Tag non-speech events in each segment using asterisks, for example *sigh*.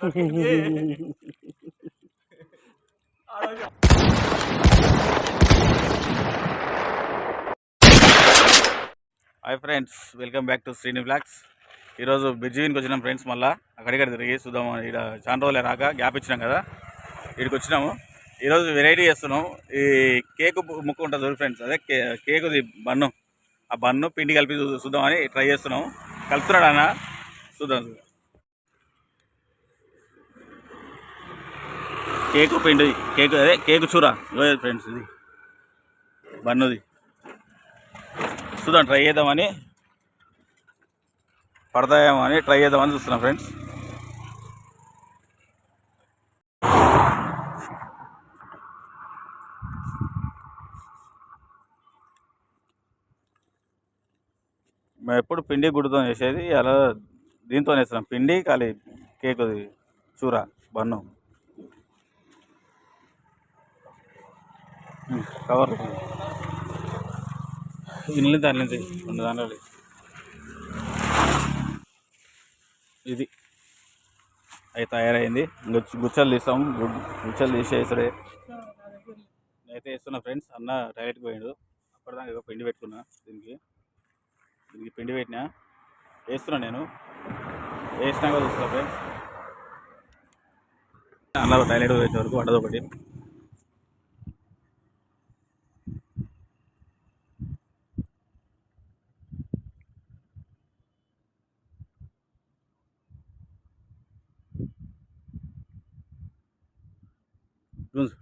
Hi friends welcome back to Srini blogs. ఈరోజు బిర్జీవిన్కి వచ్చినాం ఫ్రెండ్స్ మళ్ళా. అక్కడిక్కడ తిరిగి చూద్దాం. ఇక్కడ చాలా రోజులే రాక గ్యాప్ ఇచ్చినాం కదా. ఇక్కడికి వచ్చినాము. ఈరోజు వెరైటీ చేస్తున్నాం. ఈ కేకు ముక్కు ఉంటుంది చూడు ఫ్రెండ్స్. అదే కే కేకుది బన్ను. ఆ బన్ను పిండి కలిపి చూ- చూద్దామని ట్రై చేస్తున్నాం కలుపుతున్నాడు అన్న. చూద్దాం చూద్దాం. కేకు పిండి కేకు అదే కేకు చూర ఫ్రెండ్స్ ఇది. బన్నుది. చూద్దాం ట్రై చేద్దామని. పడతాయేమో అని ట్రై చేద్దామని చూస్తున్నాం ఫ్రెండ్స్. మేము ఎప్పుడు పిండి గుడ్డుతో చేసేది అలా దీంతో వేస్తున్నాం పిండి ఖాళీ కేక్ చూర బన్ను. కవర్. ఇల్లు దాని రెండు దాంట్లో ఇది. అవి తయారైంది. గుచ్చు గుచ్చలు తీస్తాం. గుచ్చలు తీసేసడే అయితే వేస్తున్నా ఫ్రెండ్స్. అన్న టాయిలెట్కి పోయాడు. అప్పటిదాకా ఏదో పిండి పెట్టుకున్నా దీనికి. దీనికి పిండి పెట్టినా. వేస్తున్నా నేను. వేసినాక చూస్తా ఫ్రెండ్స్. అన్న టైలెట్ వచ్చే వరకు పడ్డది ఒకటి గుంజు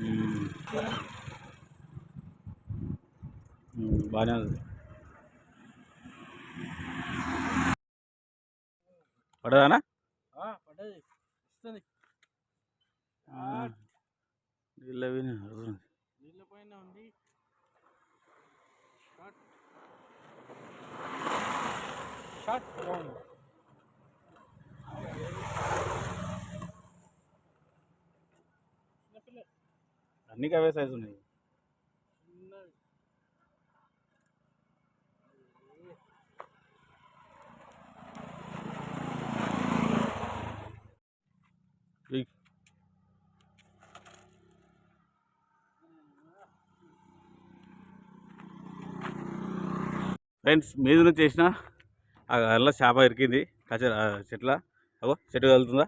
మ్మ్. మ్మ్, బాగానే ఉంది. పడదానా? పడ్డది. వస్తుంది. నీళ్ళు అవి నీళ్ళ పైన ఉంది. షార్ట్ షార్ట్ రౌండ్ చిన్నపిల్ల అన్ని అవే సైజు ఉన్నాయి చిన్నది ఇయ్. ఫ్రెండ్స్ మీద నుంచి చేసిన అలా చేప ఇరికింది. కచ్చ చెట్ల అగో చెట్టు కదులుతుందా?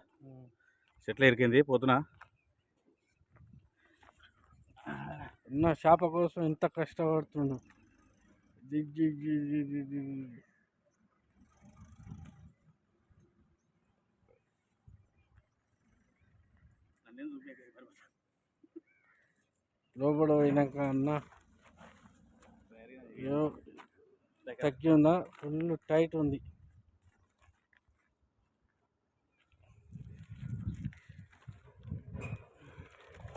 చెట్ల ఇరికింది పోతున్నా. ఉన్న చేప కోసం ఎంత కష్టపడుతుండు. లోపల పోయినాక అన్న తగ్గి ఉందా ఫుల్ టైట్ ఉంది.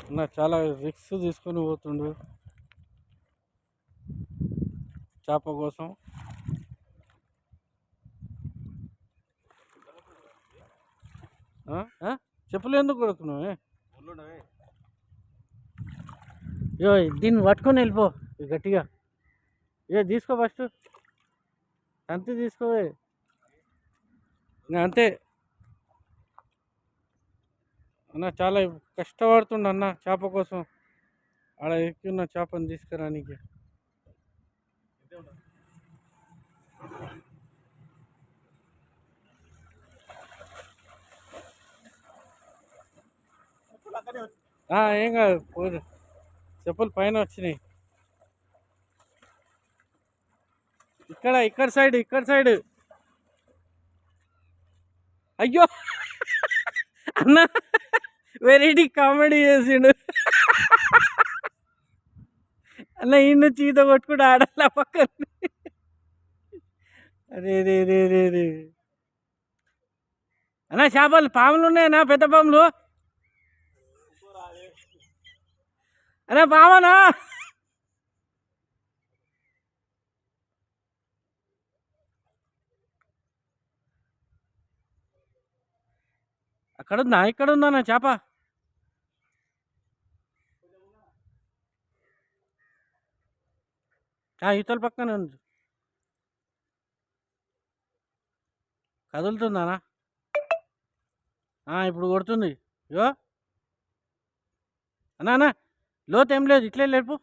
అన్న చాలా రిక్స్ తీసుకొని పోతుండు. చేప కోసం? చెప్పులు ఎందుకు కొడుకున్నావు దీన్ని పట్టుకొని వెళ్ళిపో గట్టిగా. ఏ తీసుకో ఫస్ట్. అంతే తీసుకోవే. అంతే అన్న చాలా కష్టపడుతుండ అన్న చేప కోసం. ఆడ ఎక్కి ఉన్న చేపను తీసుకురానికి. ఏం కాదు పోదు. చెప్పులు పైన వచ్చినాయి. ఇక్కడ ఇక్కడ సైడ్ ఇక్కడ సైడ్ అయ్యో! అన్న వెరైటీ కామెడీ చేసిండు. అన్న ఈ నుంచి ఈత కొట్టుకుంటూ ఆడాలి పక్కన. అరే రే రే రే రే. అన్న చేపలు పాములు ఉన్నాయన్నా పెద్ద పాములు? అరే పామనా అక్కడ ఉందా ఇక్కడ ఉందా నా చేప? ఆ, ఇవతల పక్కనే ఉంది. కదులుతుందానా? ఇప్పుడు కొడుతుంది. యో అన్నా అన్నా లోతు ఏం లేదు. ఇట్లే లేపు.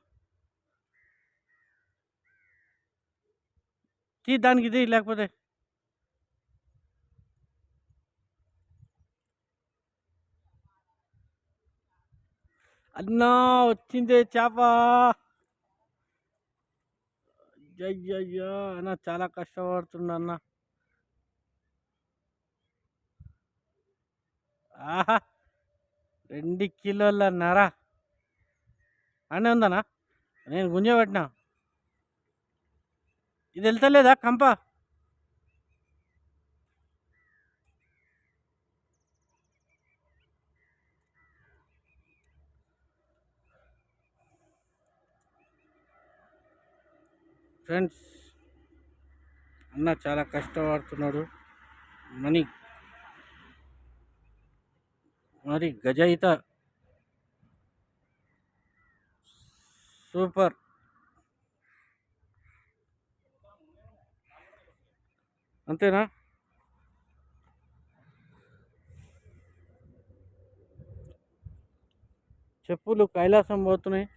తీ దానికి ఇది లేకపోతే అన్నా వచ్చిందే చేప. అయ్యయ్యో అన్న చాలా కష్టపడుతుండ అన్న. ఆహా రెండు కిలోల నర. అనే ఉందన్నా? నేను గుంజబెట్టినా ఇది వెళ్తలేదా కంప? ఫ్రెండ్స్ అన్న చాలా కష్టపడుతున్నాడు. మనీ మరి గజయిత సూపర్. అంతేనా? చెప్పులు కైలాసం పోతున్నాయి.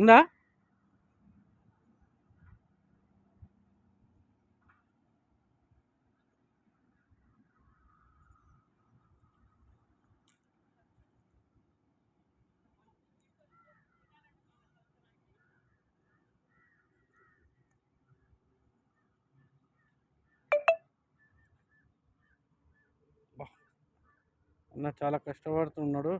ఉందా బా. అన్న చాలా కష్టపడుతున్నాడు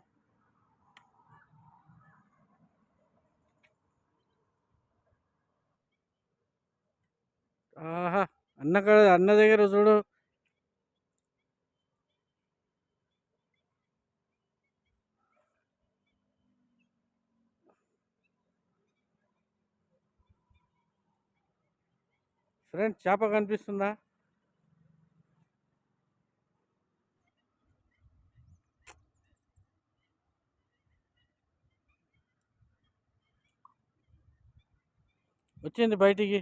ఆహా! అన్న కాడ అన్న దగ్గర చూడు. ఫ్రెండ్ చేప కనిపిస్తుందా? వచ్చింది బయటికి.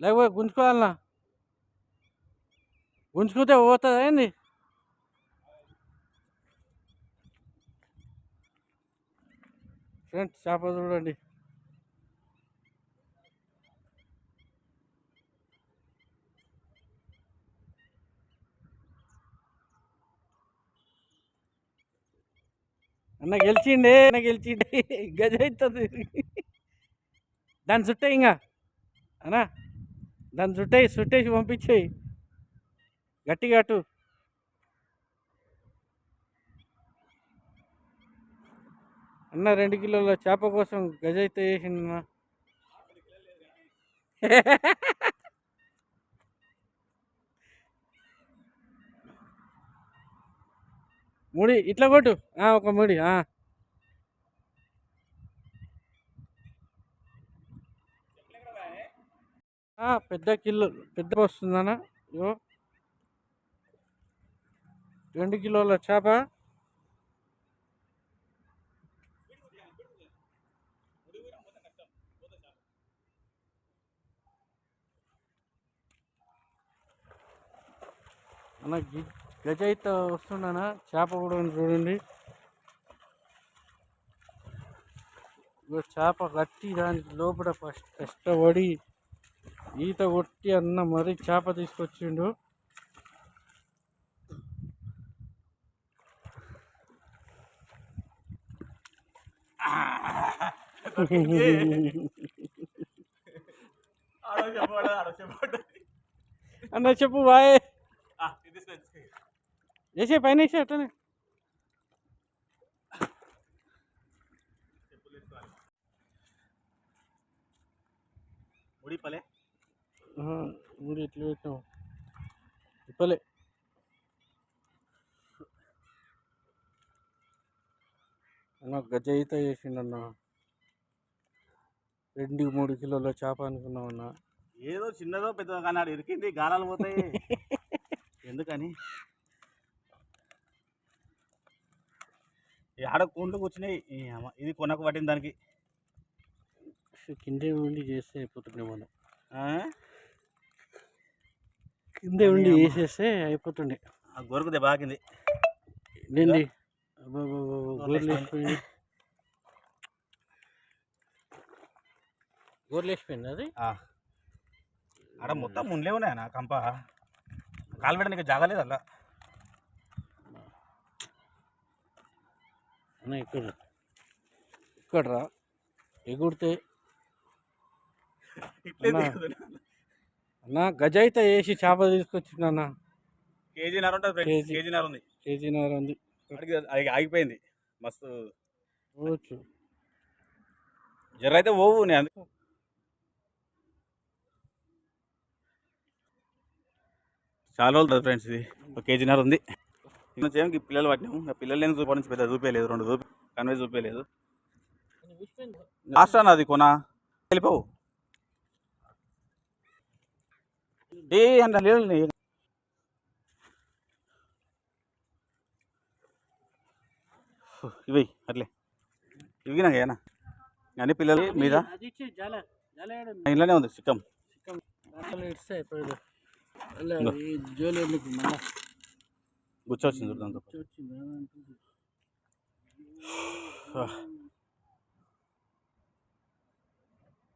లేకపోతే గుంజుకోవాలన్నా గుంజుకుంటే పోతుందా ఏంది? ఫ్రెండ్స్ చేప చూడండి. అన్న గెలిచిండే అన్న గెలిచిండే. గజ అవుతుంది. దాని చుట్టే ఇంకా అన్నా? దాన్ని చుట్టేయి చుట్టేసి పంపించేయి. గట్టిగా అటు. అన్న రెండు కిలోల చేప కోసం గజ అయితే వేసిందన్న. ముడి ఇట్లా కొట్టు. ఒక ముడి ఆ. ఆ, పెద్ద కిలో పెద్ద వస్తుందన్న. ఇగో. రెండు కిలోల చేప. అన్న గజ అయితే వస్తుండనా చేప కూడా ఉంది చూడండి. ఇగో చేప కట్టి దానికి లోపల ఫస్ట్ కష్టపడి ఈత కొట్టి అన్న మరీ చేప తీసుకొచ్చిండు. అన్న చెప్పు బాయ్ వేసే పైన వేసే అట్లనే. ఉడిపలే ఊరు ఎట్లా పెట్టినావు? ఇప్పలే అన్న గజ ఈత చేసిండన్న. రెండు మూడు కిలోల చేప అనుకున్నామన్నా ఏదో చిన్నదో పెద్దదో కానీ ఆడ ఇరికింది గాలాలు పోతాయి. *laughs* ఎందుకని? ఆడ కూండ్లు కూర్చున్నాయి. ఇది కొనకు పట్టింది దానికి. కిందే ఉండి చేస్తే అయిపోతుండే మనం? కిందే ఉండి చేసేస్తే అయిపోతుండే. ఆ గొరుకు దెబ్బాకింది ఏంది గోర్లు వేసిపోయింది గోర్లు వేసిపోయింది అది. ఆడ మొత్తం ముండ్లే ఉన్నాయి నా కంప? కాలు పెట్టడానికి జాగలేదు అలా ఇక్కడ. ఇక్కడ రా ఎగుడితే అన్నా. అన్న గజ అయితే వేసి చేప తీసుకొచ్చింది అన్న కేజీన్నర ఉంటుంది ఫ్రెండ్స్ కేజీ. కేజీన్నర ఉంది. కేజీన్నర ఉంది. అది ఆగిపోయింది. మస్తు పోవచ్చు జర్ర అయితే పోవు నేను అందుకు చాలా రోజులు ఫ్రెండ్స్ ఇది. ఒక కేజీన్నర ఉంది. చేయడానికి పిల్లలు పట్టినాము. ఇంకా పిల్లలు నేను చూపడం నుంచి పెద్ద చూపించలేదు రెండు చూపి కన్వే చూపించలేదు లాస్ట్ అన్న అది కొన. వెళ్ళిపోవు ఏ అంత లేదు ఇవి అట్లే. ఇవి నాకు ఏనా? అన్ని పిల్లలు మీద? ఇంట్లోనే ఉంది చిక్కం గుచ్చొచ్చింది దాంతో?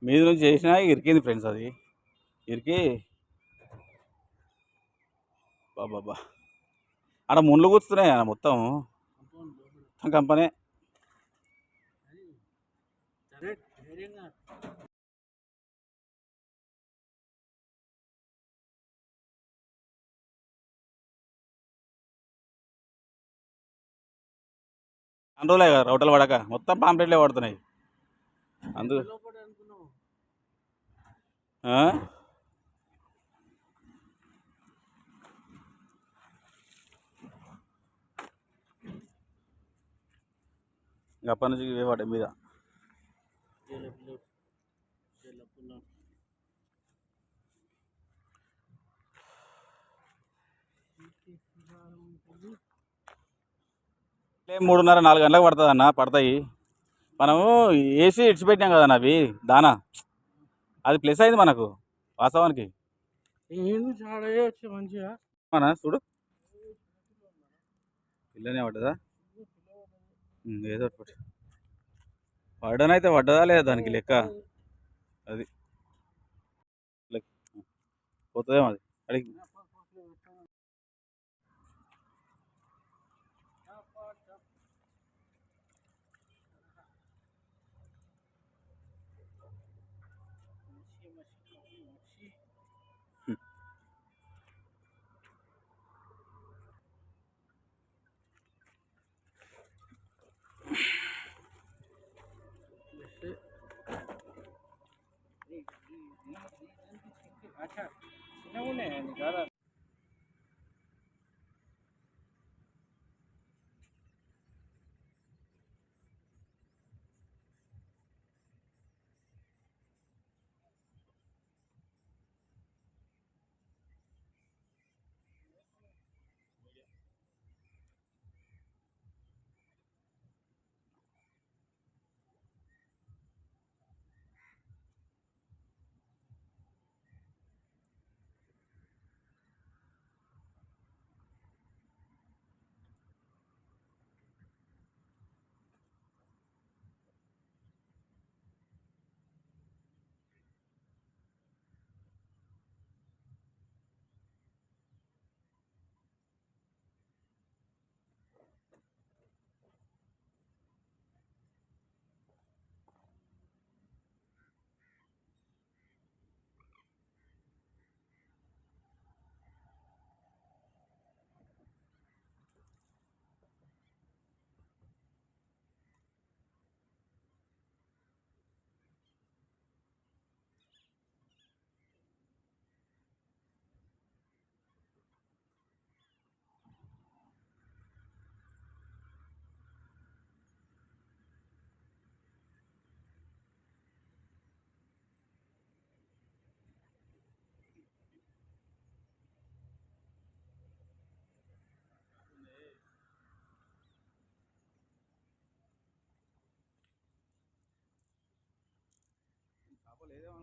మీద నుంచి చేసినా ఇరికింది ఫ్రెండ్స్ అది. ఇరికి బాబా ఆడ ముళ్ళు కూర్చున్నాయి ఆడ మొత్తం. మొత్తం కంపనే. అన్ని కదా రౌటలు పడక. మొత్తం పాంప్లెట్లే పడుతున్నాయి. అందు లోపల అనుకున్నావు ఆ? ఇంకా అప్పటి నుంచి ఇవే మీద. మూడున్నర నాలుగు గంటలకు పడుతుంది అన్న పడతాయి. మనము ఏసీ ఇడిచిపెట్టాం కదా అవి దానా? అది ప్లస్ అయింది మనకు వాస్తవానికి. మన చూడు. పిల్లనే పడ్డదా? ఏదో ఒకటి. పడ్డనైతే పడ్డదా లేదా దానికి లెక్క? అది. పోతుందేమో అది. అడిగి en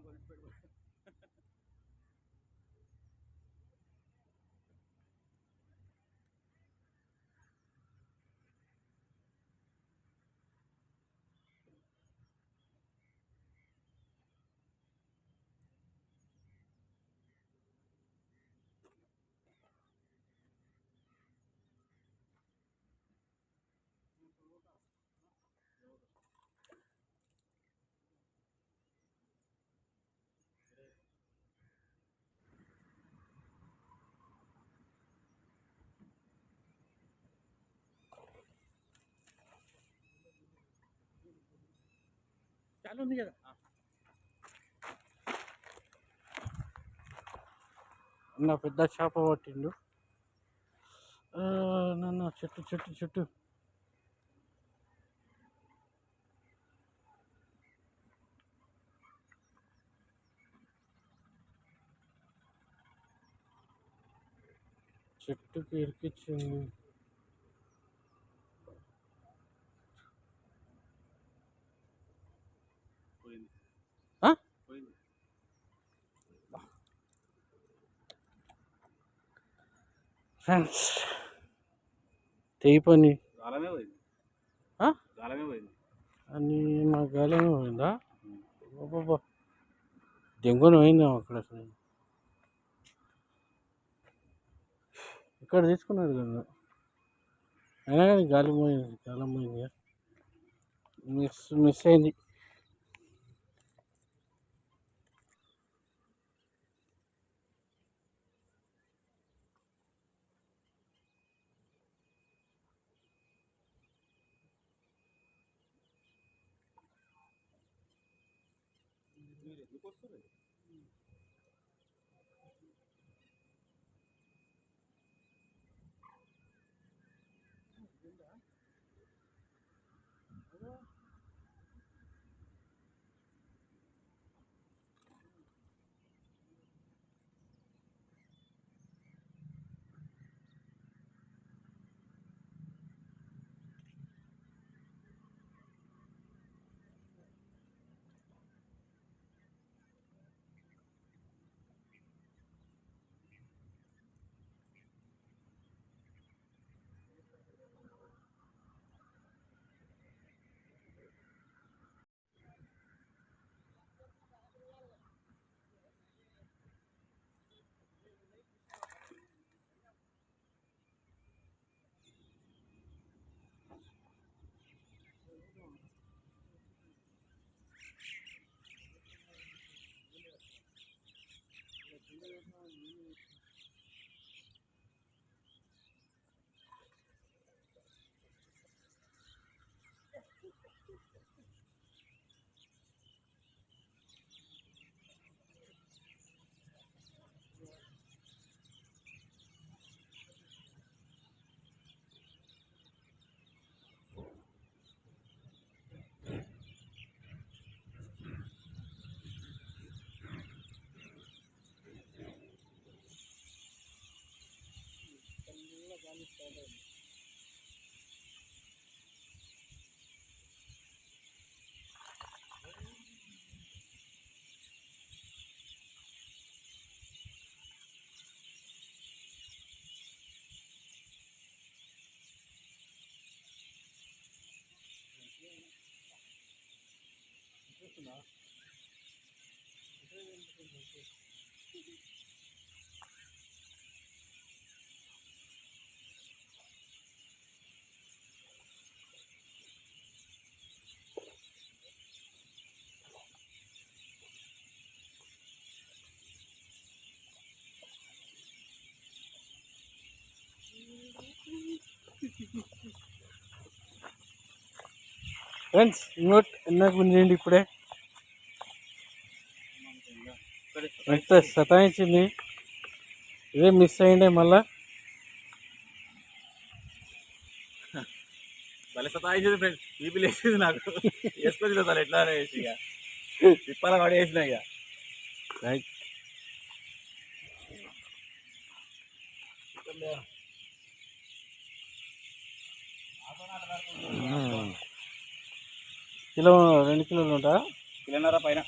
going to figure it out. చాలా ఉంది కదా. అన్న పెద్ద చేప పట్టిండు. నాన్న చెట్టు చెట్టు చెట్టు. చెట్టుకి ఇరికిచ్చింది పోయింది ఆ? పోయింది ఫ్రెండ్స్ పోయింది. అని మా గాలేమో పోయిందా? బాబా దెంగున పోయిందా అక్కడ అసలు. ఇక్కడ తీసుకున్నాడు కదా. అయినా కానీ గాలి పోయింది గాలం పోయింది మిస్ మిస్ అయింది. ಇಲ್ಲ ఫ్రెండ్స్ ఇంకోటి ఎన్నకు చేయండి ఇప్పుడే ఎంత సతాయించింది. ఇదే మిస్ అయ్యిండే మళ్ళా. భలే సతాయించింది ఫ్రెండ్స్ బీపీ లేచింది నాకు. వేసుకొని సార్ ఎట్లా అనేసి ఇక. తిప్పాల పడి వేసిన ఇక. కిలో రెండు కిలోలు ఉంటా కిలోన్నర పైన.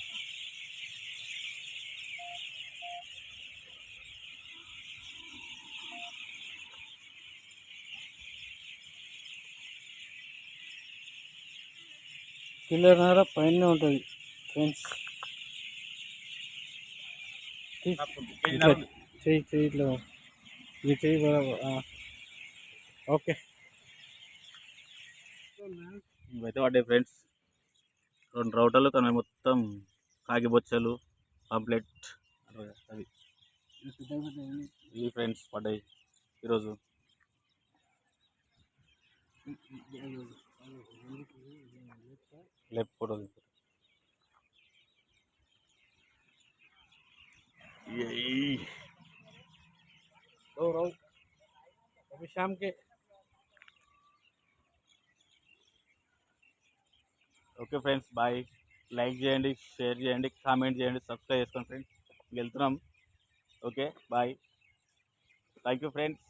కిలోన్నర పైన ఉంటుంది ఫ్రెండ్స్ చెయ్యి చెయ్యి ఇట్లా ఇది చెయ్యి బరాబర్. ఓకే. ఇవైతే పడ్డాయి ఫ్రెండ్స్ రెండు రౌటర్లు కానీ మొత్తం కాకి బొచ్చలు పాంప్లెట్ అవి. ఇవి ఫ్రెండ్స్ పడ్డాయి ఈరోజు. లెఫ్ట్ ఫోటో रो रो अभी शाम के ఓకే ఫ్రెండ్స్ బాయ్ లైక్ చేయండి షేర్ చేయండి కామెంట్ చేయండి సబ్స్క్రైబ్ చేసుకోండి ఫ్రెండ్స్ వెళ్తున్నాం okay bye thank you friends